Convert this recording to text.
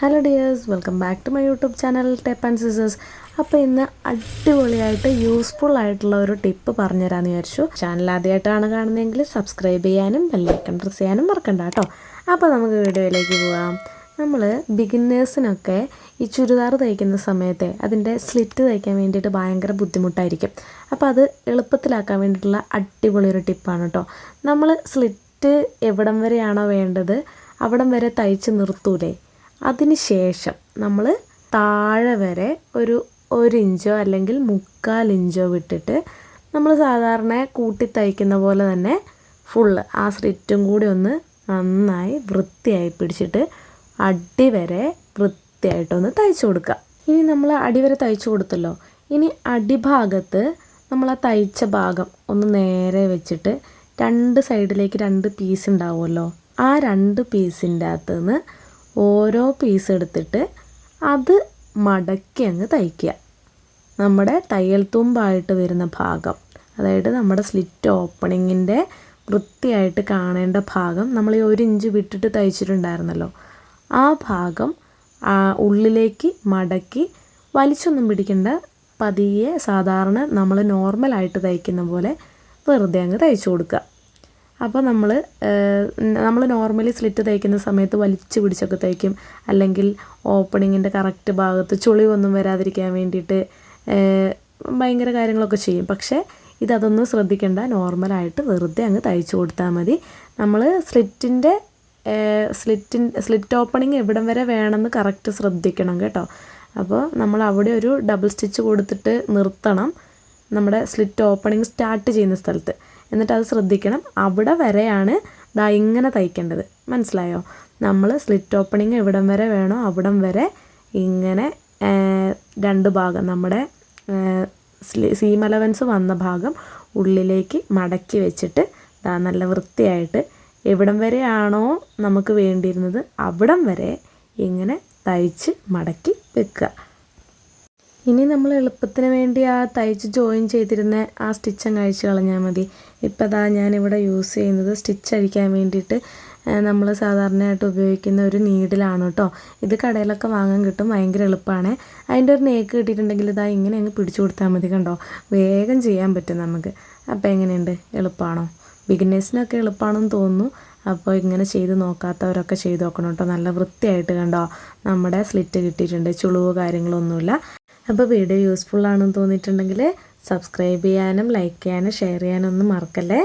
Hello dears welcome back to my YouTube channel ടെപ്പ് and scissors അപ്പോൾ ഇന്ന് അടിപൊളിയായിട്ട് useful ആയിട്ടുള്ള ഒരു ടിപ്പ് പറഞ്ഞുതരാമെന്ന് വിചാരിച്ചു. ചാനൽ ആദ്യമായിട്ടാണ് കാണുന്നതെങ്കിൽ സബ്സ്ക്രൈബ് ചെയ്യാനും ബെല്ലൈക്കൺ പ്രസ് ചെയ്യാനും മറക്കണ്ട കേട്ടോ. അപ്പോൾ നമുക്ക് വീഡിയോയിലേക്ക് പോവാം. നമ്മൾ ബിഗിന്നേഴ്സിനൊക്കെ ഈ ചുരിദാർ തയ്ക്കുന്ന സമയത്തെ അതിന്റെ സ്ലിറ്റ് തയ്ക്കാൻ വേണ്ടിയിട്ട് ഭയങ്കര ബുദ്ധിമുട്ടായിരിക്കും. അപ്പോൾ അത് എളുപ്പത്തിലാക്കാൻ വേണ്ടിയിട്ടുള്ള അടിപൊളി ഒരു ടിപ്പാണ് കേട്ടോ. നമ്മൾ സ്ലിറ്റ് എവിടം വരെയാണോ വേണ്ടത് അവിടം വരെ തയ്ച്ച് നിർത്തൂലേ? അതിന് ശേഷം നമ്മൾ താഴെ വരെ ഒരു ഒരു ഇഞ്ചോ അല്ലെങ്കിൽ മുക്കാൽ ഇഞ്ചോ വിട്ടിട്ട് നമ്മൾ സാധാരണ കൂട്ടി തയ്ക്കുന്ന പോലെ തന്നെ ഫുള്ള് ആ സ്ലിറ്റും കൂടി ഒന്ന് നന്നായി വൃത്തിയായി പിടിച്ചിട്ട് അടി വരെ വൃത്തിയായിട്ടൊന്ന് തയ്ച്ചു കൊടുക്കുക. ഇനി നമ്മൾ അടിവരെ തയ്ച്ചു കൊടുത്തല്ലോ. ഇനി അടിഭാഗത്ത് നമ്മൾ ആ തയ്ച്ച ഭാഗം ഒന്ന് നേരെ വെച്ചിട്ട് രണ്ട് സൈഡിലേക്ക് രണ്ട് പീസ് ഉണ്ടാവുമല്ലോ. ആ രണ്ട് പീസിന്റെ അകത്ത് നിന്ന് ഓരോ പീസ് എടുത്തിട്ട് അത് മടക്കി അങ്ങ് തയ്ക്കുക. നമ്മുടെ തയ്യൽ തുമ്പായിട്ട് വരുന്ന ഭാഗം അതായത് നമ്മുടെ സ്ലിറ്റ് ഓപ്പണിങ്ങിന്റെ വൃത്തിയായിട്ട് കാണേണ്ട ഭാഗം നമ്മൾ ഈ ഒരു ഇഞ്ച് വിട്ടിട്ട് തയ്ച്ചിട്ടുണ്ടായിരുന്നല്ലോ. ആ ഭാഗം ഉള്ളിലേക്ക് മടക്കി വലിച്ചൊന്നും പിടിക്കേണ്ട. പതിയെ സാധാരണ നമ്മൾ നോർമലായിട്ട് തയ്ക്കുന്ന പോലെ വെറുതെ അങ്ങ് തയ്ച്ചു കൊടുക്കുക. അപ്പോൾ നമ്മൾ നമ്മൾ നോർമലി സ്ലിറ്റ് തയ്ക്കുന്ന സമയത്ത് വലിച്ചു പിടിച്ചൊക്കെ തയ്ക്കും അല്ലെങ്കിൽ ഓപ്പണിങ്ങിന്റെ കറക്റ്റ് ഭാഗത്ത് ചുളിവൊന്നും വരാതിരിക്കാൻ വേണ്ടിയിട്ട് ഭയങ്കര കാര്യങ്ങളൊക്കെ ചെയ്യും. പക്ഷേ ഇതൊന്നും ശ്രദ്ധിക്കേണ്ട. നോർമലായിട്ട് വെറുതെ അങ്ങ് തയ്ച്ചു കൊടുത്താൽ മതി. നമ്മൾ സ്ലിറ്റിന്റെ സ്ലിറ്റിൻ സ്ലിറ്റ് ഓപ്പണിങ് എവിടം വരെ വേണമെന്ന് കറക്റ്റ് ശ്രദ്ധിക്കണം കേട്ടോ. അപ്പോൾ നമ്മൾ അവിടെ ഒരു ഡബിൾ സ്റ്റിച്ച് കൊടുത്തിട്ട് നിർത്തണം. നമ്മുടെ സ്ലിറ്റ് ഓപ്പണിങ് സ്റ്റാർട്ട് ചെയ്യുന്ന സ്ഥലത്ത്. എന്നിട്ട് അത് ശ്രദ്ധിക്കണം. അവിടെ വരെയാണ് ദാ ഇങ്ങനെ തയ്ക്കേണ്ടത്. മനസ്സിലായോ? നമ്മൾ സ്ലിറ്റ് ഓപ്പണിങ് എവിടം വരെ വേണോ? അവിടം വരെ ഇങ്ങനെ രണ്ട് ഭാഗം. നമ്മുടെ സീം അലവൻസ് വന്ന ഭാഗം ഉള്ളിലേക്ക് മടക്കി വെച്ചിട്ട് ദാ നല്ല വൃത്തിയായിട്ട് എവിടം വരെയാണോ നമുക്ക് വേണ്ടിയിരുന്നത് അവിടം വരെ ഇങ്ങനെ തയ്ച്ച് മടക്കി വെക്കുക. ഇനി നമ്മൾ എളുപ്പത്തിന് വേണ്ടി ആ തയ്ച്ച് ജോയിൻ ചെയ്തിരുന്ന ആ സ്റ്റിച്ച് കഴിച്ച് കളഞ്ഞാൽ മതി. ഇപ്പോൾ അതാ ഞാനിവിടെ യൂസ് ചെയ്യുന്നത് സ്റ്റിച്ച് അഴിക്കാൻ വേണ്ടിയിട്ട് നമ്മൾ സാധാരണയായിട്ട് ഉപയോഗിക്കുന്ന ഒരു നീഡിലാണ് കേട്ടോ. ഇത് കടയിലൊക്കെ വാങ്ങാൻ കിട്ടും ഭയങ്കര എളുപ്പമാണ് അതിന്റെ ഒരു നേക്ക് കിട്ടിയിട്ടുണ്ടെങ്കിൽ ഇതാ ഇങ്ങനെ അങ്ങ് പിടിച്ചു കൊടുത്താൽ മതി കണ്ടോ? വേഗം ചെയ്യാൻ പറ്റും നമുക്ക്. അപ്പോൾ എങ്ങനെയുണ്ട്? എളുപ്പമാണോ ബിഗിനേഴ്സിനൊക്കെ എളുപ്പമാണെന്ന് തോന്നുന്നു. അപ്പോൾ ഇങ്ങനെ ചെയ്ത് നോക്കാത്തവരൊക്കെ ചെയ്ത് നോക്കണം കേട്ടോ. നല്ല വൃത്തിയായിട്ട് കണ്ടോ? നമ്മുടെ സ്ലിറ്റ് കിട്ടിയിട്ടുണ്ട് ചുളിവ് കാര്യങ്ങളൊന്നുമില്ല. അപ്പോൾ വീഡിയോ യൂസ്ഫുൾ ആണെന്ന് തോന്നിയിട്ടുണ്ടെങ്കിൽ സബ്സ്ക്രൈബ് ചെയ്യാനും ലൈക്ക് ചെയ്യാനും ഷെയർ ചെയ്യാനും ഒന്നും മറക്കല്ലേ?